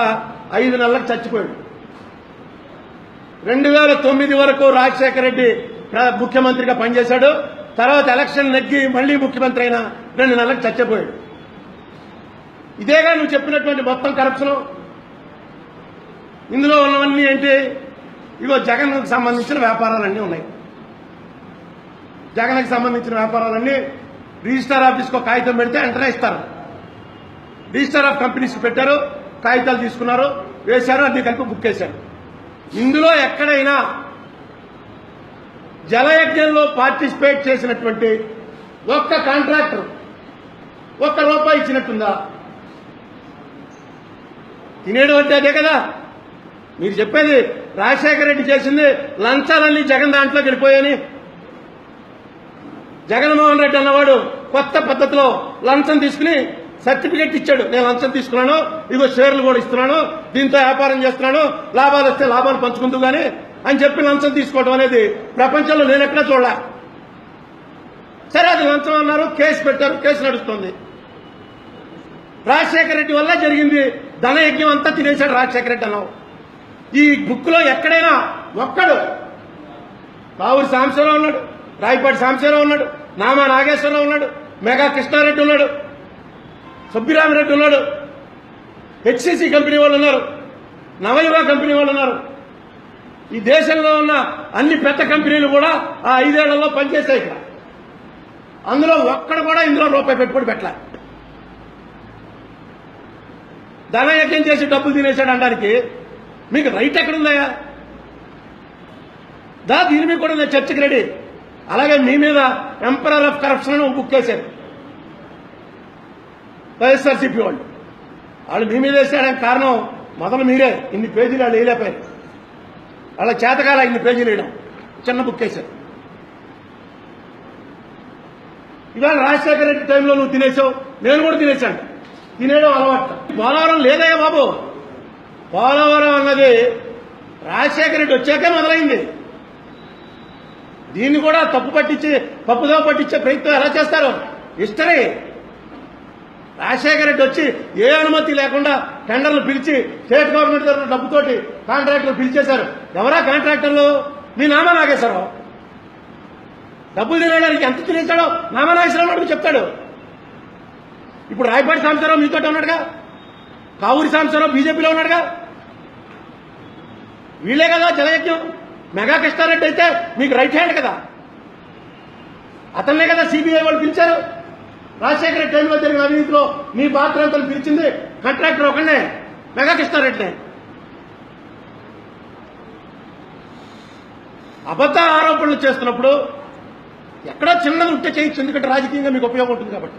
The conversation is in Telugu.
ఐదు నెలలకు చచ్చిపోయాడు. రెండు వేల తొమ్మిది వరకు రాజశేఖర రెడ్డి ముఖ్యమంత్రిగా పనిచేశాడు. తర్వాత ఎలక్షన్ నెగ్గి మళ్ళీ ముఖ్యమంత్రి అయిన రెండు నెలలకు చచ్చిపోయాడు. ఇదేగా నువ్వు చెప్పినటువంటి మొత్తం కరప్షన్ ఇందులో ఉన్నవన్నీ ఏంటి? ఇగో జగన్కు సంబంధించిన వ్యాపారాలన్నీ ఉన్నాయి. జగన్కి సంబంధించిన వ్యాపారాలన్నీ రిజిస్టర్ ఆఫీస్కి ఒక కాగితం పెడితే వెంటనే ఇస్తారు. రిజిస్టార్ ఆఫ్ కంపెనీస్ పెట్టారు. కాగితాలు తీసుకున్నారు వేశారు అన్ని కలిపి బుక్ చేశారు. ఇందులో ఎక్కడైనా జలయజ్ఞంలో పార్టిసిపేట్ చేసినటువంటి ఒక్క కాంట్రాక్టర్ ఒక్క రూపాయి ఇచ్చినట్టుందా? తినేడు అంటే అదే కదా. మీరు చెప్పేది రాజశేఖర రెడ్డి చేసింది లంచాలన్నీ జగన్ దాంట్లో వెళ్ళిపోయాయని జగన్మోహన్ రెడ్డి అన్నవాడు కొత్త పద్ధతిలో లంచం తీసుకుని సర్టిఫికెట్ ఇచ్చాడు. నేను లంచం తీసుకున్నాను. ఇగో షేర్లు కూడా ఇస్తున్నాను. దీంతో వ్యాపారం చేస్తున్నాను. లాభాలు వస్తే లాభాలు పంచుకుంటూ కానీ అని చెప్పి లంచం తీసుకోవడం అనేది ప్రపంచంలో నేను ఎక్కడ చూడలే. సరే అది లంచం అన్నారు. కేసు పెట్టారు. కేసు నడుస్తుంది. రాజశేఖర రెడ్డి వల్ల జరిగింది. ధనయజ్ఞం అంతా తినేశాడు రాజశేఖర రెడ్డి అన్నావు. ఈ బుక్లో ఎక్కడైనా ఒక్కడు కావూరి సాంబశివరావు ఉన్నాడు రాయపాటి సాంబశివరావు ఉన్నాడు నామా నాగేశ్వరరావు ఉన్నాడు మెగా కృష్ణారెడ్డి ఉన్నాడు సుబ్బిరామిరెడ్డి ఉన్నాడు. హెచ్సిసి కంపెనీ వాళ్ళు ఉన్నారు. నవయువ కంపెనీ వాళ్ళు ఉన్నారు. ఈ దేశంలో ఉన్న అన్ని పెద్ద కంపెనీలు కూడా ఆ ఐదేళ్ళలో పనిచేశాయి ఇక్కడ. అందులో ఒక్కడు కూడా ఇందులో రూపాయి పెట్టుబడి పెట్టలే. ధనయజ్ఞం చేసి డబ్బులు తినేశాడు అనడానికి? మీకు రైట్ ఎక్కడుందయ్యా దా దీని మీద కూడా నేను చర్చకి రెడీ. అలాగే మీ మీద ఎంపరర్ ఆఫ్ కరప్షన్ బుక్ చేశారు వైఎస్ఆర్సీపీ వాళ్ళు. వాళ్ళు మీ మీద వేసాడానికి కారణం మొదలు మీరే. ఇన్ని పేజీలు వాళ్ళు వేయలేకపోయారు. వాళ్ళ చేతకాల ఇన్ని పేజీలు వేయడం. చిన్న బుక్ వేశారు. ఇవాళ రాజశేఖర రెడ్డి టైంలో నువ్వు తినేసావు. నేను కూడా తినేశాను. తినేయడం అలవాటు. పోలవరం లేదయ్యా బాబు. పోలవరం అన్నది రాజశేఖర రెడ్డి వచ్చాకే మొదలైంది. దీన్ని కూడా తప్పు పట్టించి తప్పుదో పట్టించే ప్రయత్నం ఎలా చేస్తారు? హిస్టరీ. రాజశేఖర రెడ్డి వచ్చి ఏ అనుమతి లేకుండా టెండర్లు పిలిచి స్టేట్ గవర్నమెంట్ తరఫున డబ్బుతోటి కాంట్రాక్టర్లు పిలిచేశారు. ఎవరా కాంట్రాక్టర్లు? మీ నామా నాగేశ్వరరావు డబ్బులు తినడానికి ఎంత తినేశాడో నామా నాగేశ్వరరావు అడుగు చెప్తాడు. ఇప్పుడు రాయపాటి సాంబశివరావు మీతో ఉన్నాడుగా? కావూరి సాంబశివరావు బీజేపీలో ఉన్నాడుగా? వీళ్ళే కదా జలయజ్ఞం. మెగా కృష్ణారెడ్డి అయితే మీకు రైట్ హ్యాండ్ కదా. అతన్నే కదా సిబిఐ వాళ్ళు పిలిచారు. రాజశేఖర రెడ్డి టైంలో జరిగిన అవినీతిలో మీ పాత్ర అంతా పిలిచింది కాంట్రాక్టర్ ఒకనే మెగాకృష్ణారెడ్డినే అబద్ధ ఆరోపణలు చేస్తున్నప్పుడు ఎక్కడో చిన్నది ఉంటే చేయొచ్చు ఎందుకంటే రాజకీయంగా మీకు ఉపయోగం ఉంటుంది కాబట్టి.